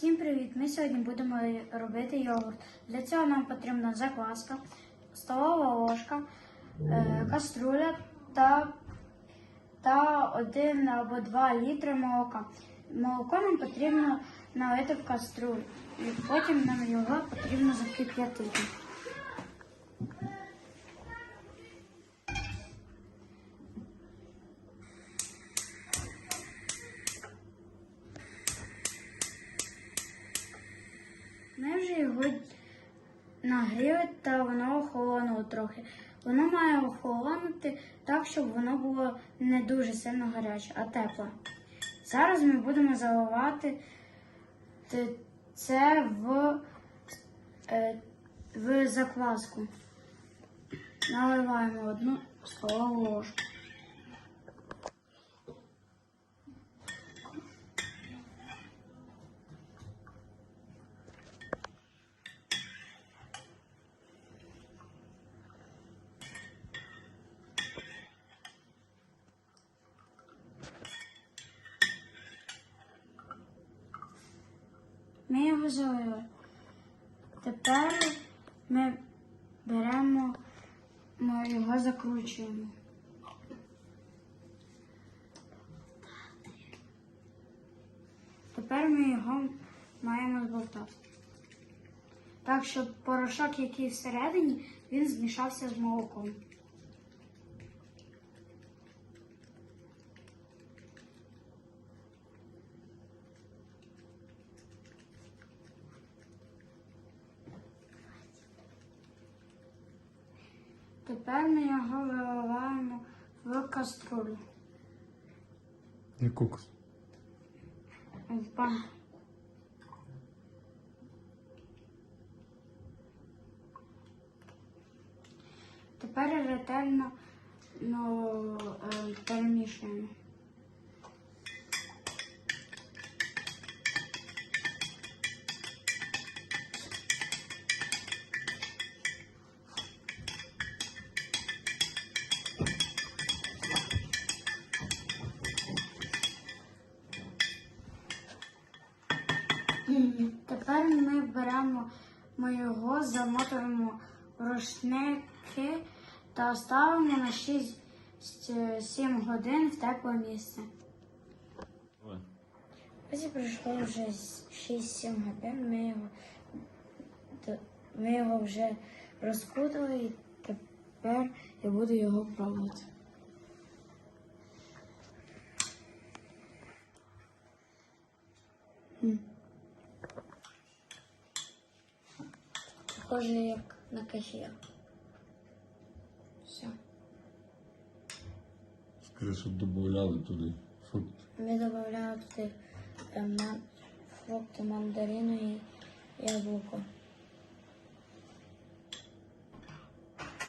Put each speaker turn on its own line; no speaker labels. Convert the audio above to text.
Всім привіт! Ми сьогодні будемо робити йогурт. Для цього нам потрібна закваска, столова ложка, е, каструля та, та 1 або 2 літри молока. Молоко нам потрібно налити в каструлю. Потім нам його потрібно закип'ятити. Ми вже його нагріли та воно охолонуло трохи. Воно має охолонути так, щоб воно було не дуже сильно гаряче, а тепле. Зараз ми будемо заливати це в, е, в закваску. Наливаємо одну столову ложку. Ми. Тепер ми беремо, ми його закручуємо. Тепер ми його маємо зболтати. Так, щоб порошок, який всередині, він змішався з молоком. Тепер ми його виливаємо в каструлю.
Яку
каструлю? Тепер ретельно ну, е, перемішуємо. Беремо, ми його замотуємо в рушники та ставимо на 6-7 годин в тепле місце. Ось пройшло вже 6-7 годин, ми його, ми його вже розкутали і тепер я буду його пробувати. М. Похоже, як на кефір. Все.
Скажи, додавали туди фрукти.
Ми додавали туди е, фрукти, мандарину і яблуко.